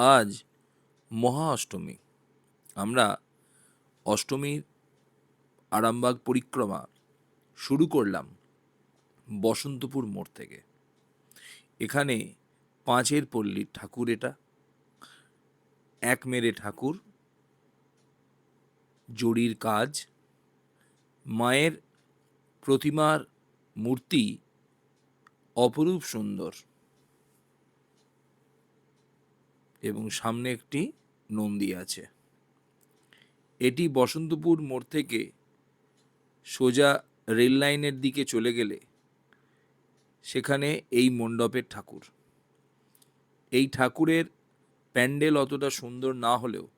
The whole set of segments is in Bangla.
আজ মহা অষ্টমী। আমরা অষ্টমীর আরামবাগ পরিক্রমা শুরু করলাম বসন্তপুর মোড় থেকে। এখানে পাঁচের পল্লীর ঠাকুর এটা এক মেরে ঠাকুর জরির কাজ, মায়ের প্রতিমার মূর্তি অপরূপ সুন্দর। এবং সামনে একটি নন্দী আছে। এটি বসন্তপুর মোড় থেকে সোজা রেল লাইনের দিকে চলে গেলে সেখানে এই মণ্ডপের ঠাকুর। এই ঠাকুরের প্যান্ডেল অতটা সুন্দর না হলেও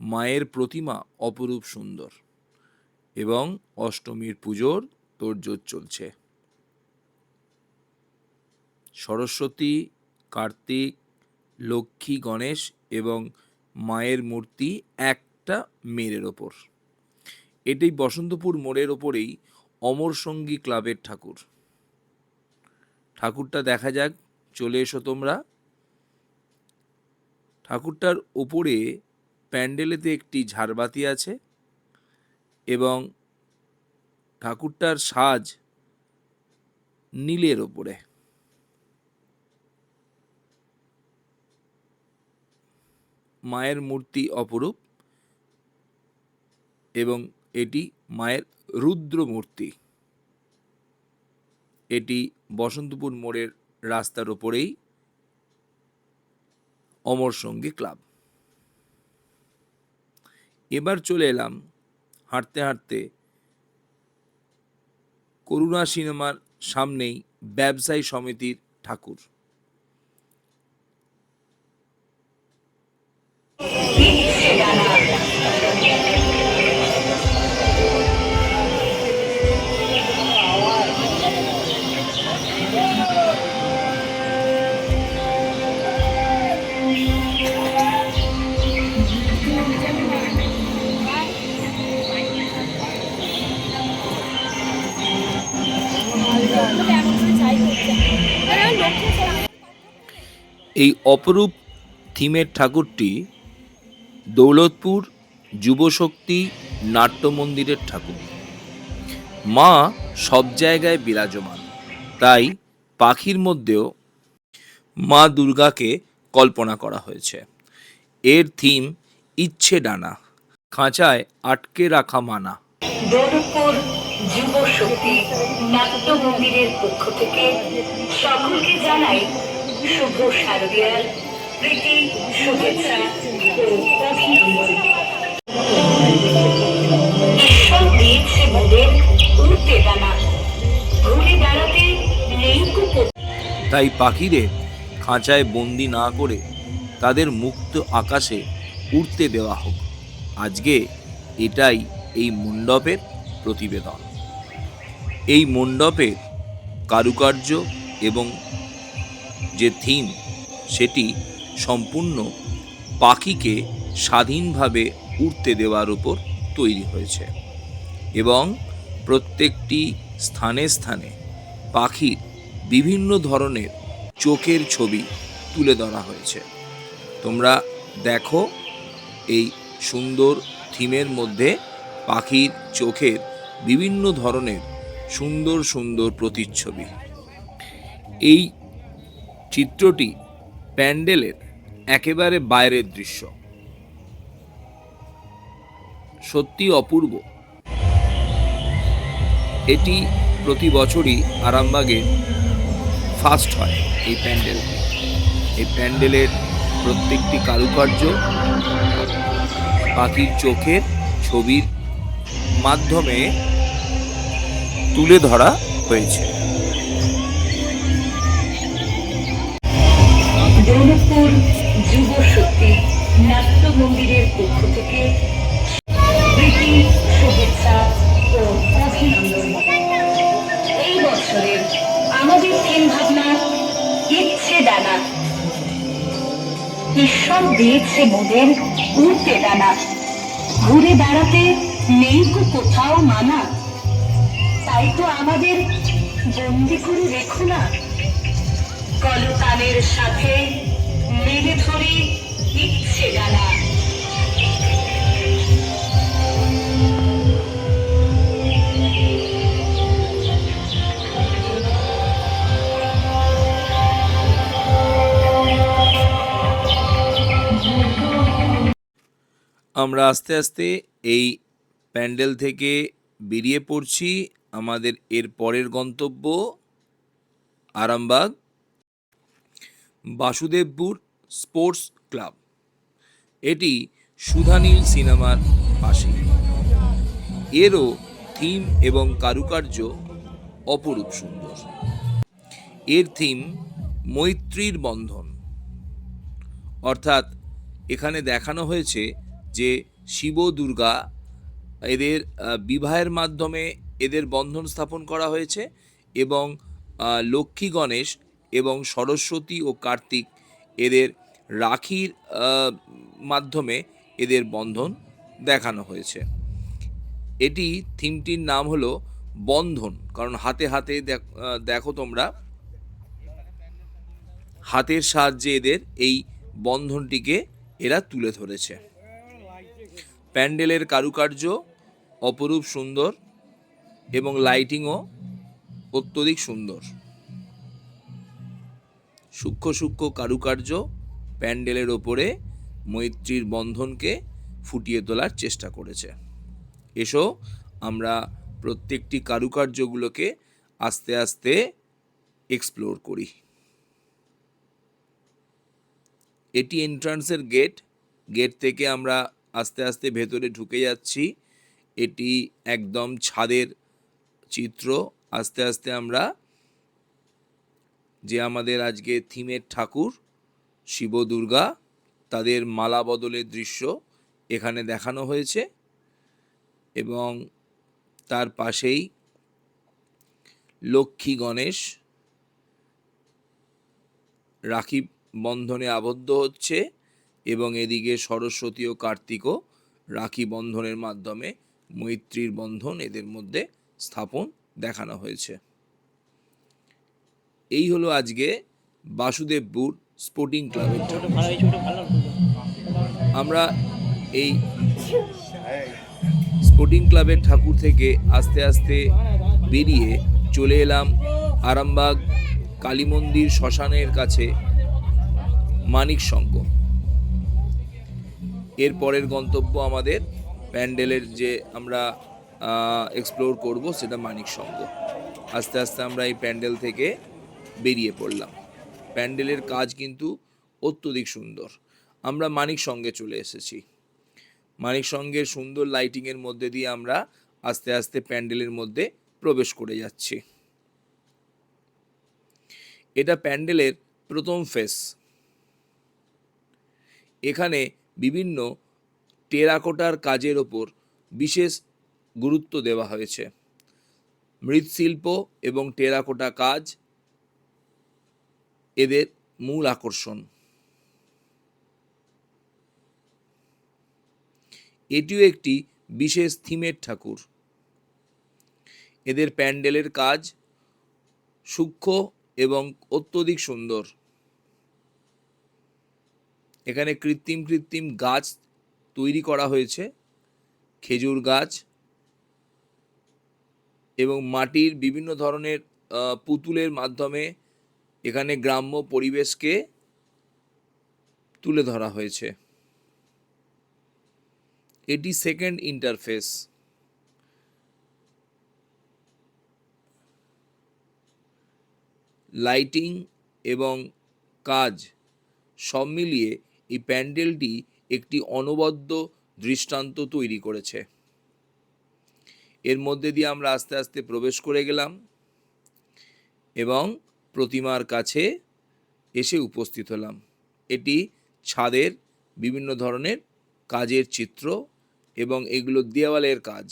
মায়ের প্রতিমা অপরূপ সুন্দর এবং অষ্টমীর পুজোর তোড়জোড় চলছে। সরস্বতী, কার্তিক লক্ষ্মী গণেশ এবং মায়ের মূর্তি একটা মেরের ওপর। এটাই বসন্তপুর মোড়ের ওপরেই অমর সঙ্গী ক্লাবের ঠাকুর। ঠাকুরটা দেখা যাক, চলে এসো তোমরা। ঠাকুরটার ওপরে প্যান্ডেলেতে একটি ঝাড়বাতি আছে এবং ঠাকুরটার সাজ নীলের ওপরে। মায়ের মূর্তি অপরূপ এবং এটি মায়ের রুদ্র মূর্তি। এটি বসন্তপুর মোড়ের রাস্তার ওপরেই অমর সঙ্গী ক্লাব। এবার চলে এলাম হাঁটতে হাঁটতে করুণা সিনেমার সামনেই ব্যবসায়ী সমিতির ঠাকুর। এই অপরূপ থিমের ঠাকুরটি দৌলতপুর যুবশক্তি নাট্য মন্দিরের ঠাকুর। মা সব জায়গায় বিরাজমান, তাই পাখির মধ্যেও মা দুর্গাকে কল্পনা করা হয়েছে। এর থিম ইচ্ছে ডানা, খাঁচায় আটকে রাখা মানা। দৌলতপুর যুব শক্তি নাট্য মন্দিরের পক্ষ থেকে সকলকে জানাই তাই পাখিদের খাঁচায় বন্দি না করে তাদের মুক্ত আকাশে উড়তে দেওয়া হোক। আজকে এটাই এই মণ্ডপের প্রতিবেদন। এই মণ্ডপের কারুকার্য এবং যে থিম, সেটি সম্পূর্ণ পাখিকে স্বাধীনভাবে উড়তে দেওয়ার উপর তৈরি হয়েছে এবং প্রত্যেকটি স্থানে স্থানে পাখির বিভিন্ন ধরনের চোখের ছবি তুলে ধরা হয়েছে। তোমরা দেখো এই সুন্দর থিমের মধ্যে পাখির চোখের বিভিন্ন ধরনের সুন্দর সুন্দর প্রতিচ্ছবি। এই চিত্রটি প্যান্ডেলের একেবারে বাইরের দৃশ্য। সত্যি অপূর্ব। এটি প্রতি বছরই আরামবাগে ফার্স্ট হয় এই প্যান্ডেল। এই প্যান্ডেলের প্রত্যেকটি কারুকার্য পাখির চোখের ছবির মাধ্যমে তুলে ধরা হয়েছে। দৌলতপুর যুব শক্তি নাট্য মন্দিরের পক্ষ থেকে প্রীতি শুভেচ্ছা ও অভিনন্দন। এই বছরের আমাদের থিম ভাবনা, ইচ্ছে ডানা ঈশ্বর দিয়েছে মোদের উড়তে ডানা ঘুরে বেড়াতে নেই কো কোথাও মানা। তাই তো আমাদের বন্দি করে রেখো না। কলতানের সাথে আমরা আস্তে আস্তে এই প্যান্ডেল থেকে বেরিয়ে পড়ছি। আমাদের এর পরের গন্তব্য আরামবাগ। Basudebpur sports club. এটি সুধানীল সিনেমার পাশে। এরও থিম এবং কারুকার্য অপরূপ সুন্দর। এর থিম মৈত্রীর বন্ধন। অর্থাৎ এখানে দেখানো হয়েছে যে শিব দুর্গা এদের বিবাহের মাধ্যমে এদের বন্ধন স্থাপন করা হয়েছে এবং লক্ষ্মী গণেশ এবং সরস্বতী ও কার্তিক এদের রাখির মাধ্যমে এদের বন্ধন দেখানো হয়েছে। এটি থিমটির নাম হলো বন্ধন, কারণ হাতে হাতে দেখ- তোমরা, হাতের সাহায্যে এদের এই বন্ধনটিকে এরা তুলে ধরেছে। প্যান্ডেলের কারুকার্য অপরূপ সুন্দর এবং লাইটিংও অত্যধিক সুন্দর। সূক্ষ্ম সূক্ষ্ম কারুকার্য প্যান্ডেলের ওপরে মৈত্রীর বন্ধনকে ফুটিয়ে তোলার চেষ্টা করেছে। এসো, আমরা প্রত্যেকটি কারুকার্যগুলোকে আস্তে আস্তে এক্সপ্লোর করি। এটি এন্ট্রান্সের গেট গেট থেকে আমরা আস্তে আস্তে ভেতরে ঢুকে যাচ্ছি। এটি একদম ছাদের চিত্র। আস্তে আস্তে আমরা যে আমাদের আজকে থিমের ঠাকুর শিব দুর্গা তাদের মালা বদলের দৃশ্য এখানে দেখানো হয়েছে এবং তার পাশেই লক্ষ্মী গণেশ রাখি বন্ধনে আবদ্ধ হচ্ছে এবং এদিকে সরস্বতী ও কার্তিকও রাখি বন্ধনের মাধ্যমে মৈত্রীর বন্ধন এদের মধ্যে স্থাপন দেখানো হয়েছে। এই হলো আজকে বাসুদেবপুর স্পোর্টিং ক্লাবের। আমরা এই স্পোর্টিং ক্লাবের ঠাকুর থেকে আস্তে আস্তে বেরিয়ে চলে এলাম আরামবাগ কালী মন্দির শ্মশানের কাছে মানিক সঙ্গ এর পরের গন্তব্য আমাদের প্যান্ডেলের যে আমরা এক্সপ্লোর করব সেটা মানিক সঙ্গ আস্তে আস্তে আমরা এই প্যান্ডেল থেকে বেরিয়ে পড়লাম। প্যান্ডেলের কাজ কিন্তু অত্যধিক সুন্দর। আমরা মানিক সঙ্গে চলে এসেছি। মানিক সঙ্গের সুন্দর লাইটিংয়ের মধ্যে দিয়ে আমরা আস্তে আস্তে প্যান্ডেলের মধ্যে প্রবেশ করে যাচ্ছি। এটা প্যান্ডেলের প্রথম ফেস এখানে বিভিন্ন টেরাকোটার কাজের ওপর বিশেষ গুরুত্ব দেওয়া হয়েছে। মৃৎশিল্প এবং টেরাকোটা কাজ এদের মূল আকর্ষণ। এটিও একটি বিশেষ থিমের ঠাকুর। এদের প্যান্ডেলের কাজ সূক্ষ্ম এবং অত্যধিক সুন্দর। এখানে কৃত্রিম কৃত্রিম গাছ তৈরি করা হয়েছে, খেজুর গাছ এবং মাটির বিভিন্ন ধরনের পুতুলের মাধ্যমে এখানে গ্রাম্য পরিবেশকে তুলে ধরা হয়েছে। এটি সেকেন্ড ইন্টারফেস লাইটিং এবং কাজ সব মিলিয়ে এই প্যান্ডেলটি একটি অনবদ্য দৃষ্টান্ত তৈরি করেছে। এর মধ্যে দিয়ে আমরা আস্তে আস্তে প্রবেশ করে গেলাম এবং প্রতিমার কাছে এসে উপস্থিত হলাম। এটি ছাদের বিভিন্ন ধরনের কাজের চিত্র এবং এগুলো দেওয়ালের কাজ।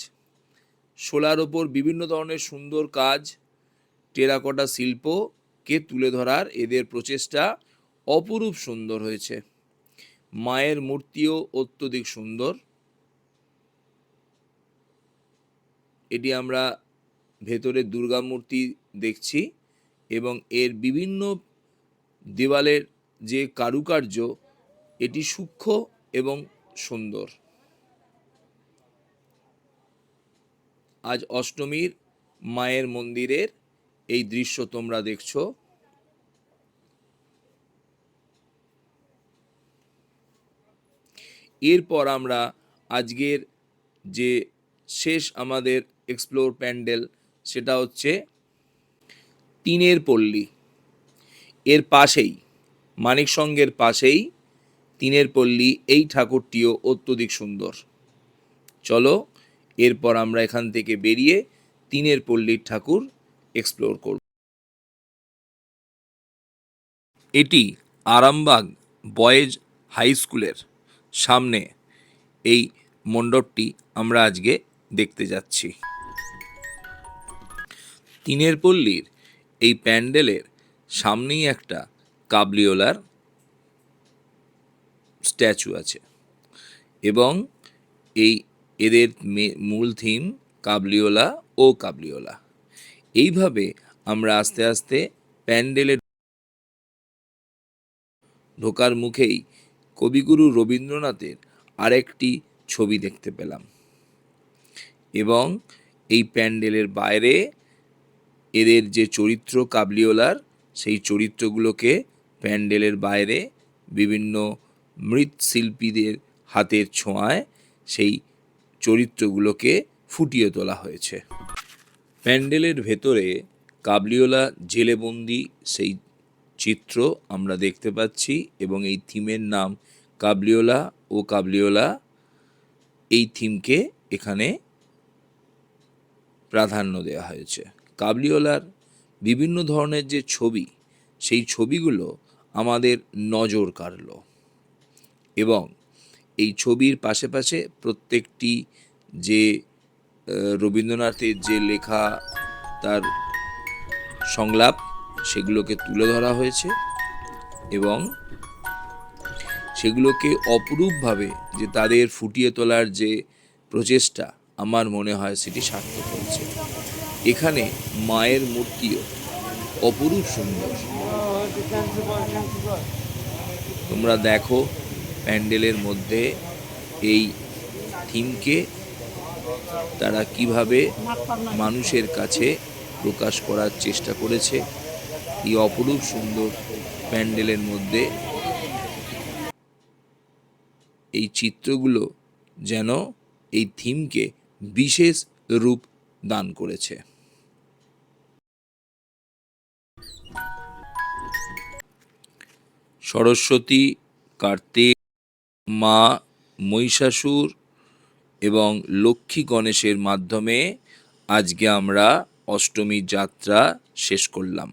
শোলার ওপর বিভিন্ন ধরনের সুন্দর কাজ, টেরাকোটা শিল্পকে তুলে ধরার এদের প্রচেষ্টা অপরূপ সুন্দর হয়েছে। মায়ের মূর্তিও অত্যধিক সুন্দর। এটি আমরা ভেতরে দুর্গা মূর্তি দেখছি। এবং এর বিভিন্ন দেওয়ালের যে কারুকার্য, এটি সূক্ষ্ম এবং সুন্দর। আজ অষ্টমীর মায়ের মন্দিরের এই দৃশ্য তোমরা দেখছ। এরপর আমরা আজকের যে শেষ আমাদের এক্সপ্লোর প্যান্ডেল সেটা হচ্ছে টিনের পল্লী। এর পাশেই, মানিক সঙ্গের পাশেই তিনের পল্লী, এই ঠাকুরটিও অত্যধিক সুন্দর। চলো, এরপর আমরা এখান থেকে বেরিয়ে তিনের পল্লীর ঠাকুর এক্সপ্লোর করব। এটি আরামবাগ বয়েজ হাই স্কুলের সামনে এই মণ্ডপটি আমরা আজকে দেখতে যাচ্ছি। তিনের পল্লীর এই প্যান্ডেলের সামনেই একটা কাবলিওলার স্ট্যাচু আছে। এবং এই এদের মূল থিম কাবলিওলা ও কাবলিওলা। এইভাবে আমরা আস্তে আস্তে প্যান্ডেলে ঢোকার মুখেই কবিগুরু রবীন্দ্রনাথের আরেকটি ছবি দেখতে পেলাম। এবং এই প্যান্ডেলের বাইরে এদের যে চরিত্র কাবলিওলার, সেই চরিত্রগুলোকে প্যান্ডেলের বাইরে বিভিন্ন মৃৎশিল্পীদের হাতের ছোঁয়ায় সেই চরিত্রগুলোকে ফুটিয়ে তোলা হয়েছে। প্যান্ডেলের ভেতরে কাবলিওলা জেলেবন্দি সেই চিত্র আমরা দেখতে পাচ্ছি এবং এই থিমের নাম কাবলিওলা ও কাবলিওলা। এই থিমকে এখানে প্রাধান্য দেওয়া হয়েছে। কাবলিওলার বিভিন্ন ধরনের যে ছবি, সেই ছবিগুলো আমাদের নজর কাড়ল। এবং এই ছবির পাশে পাশে প্রত্যেকটি যে রবীন্দ্রনাথের যে লেখা, তার সংলাপ, সেগুলোকে তুলে ধরা হয়েছে এবং সেগুলোকে অপরূপভাবে যে তাদের ফুটিয়ে তোলার যে প্রচেষ্টা আমার মনে হয় সেটি সার্থক হয়েছে। এখানে মায়ের মূর্তিও অপরূপ সুন্দর। তোমরা দেখো প্যান্ডেলের মধ্যে এই থিমকে তারা কীভাবে মানুষের কাছে প্রকাশ করার চেষ্টা করেছে। এই অপরূপ সুন্দর প্যান্ডেলের মধ্যে এই চিত্রগুলো যেন এই থিমকে বিশেষ রূপ দান করেছে। সরস্বতী, কার্তিক, মা, মহিষাসুর এবং লক্ষ্মী গণেশের মাধ্যমে আজকে আমরা অষ্টমীর যাত্রা শেষ করলাম।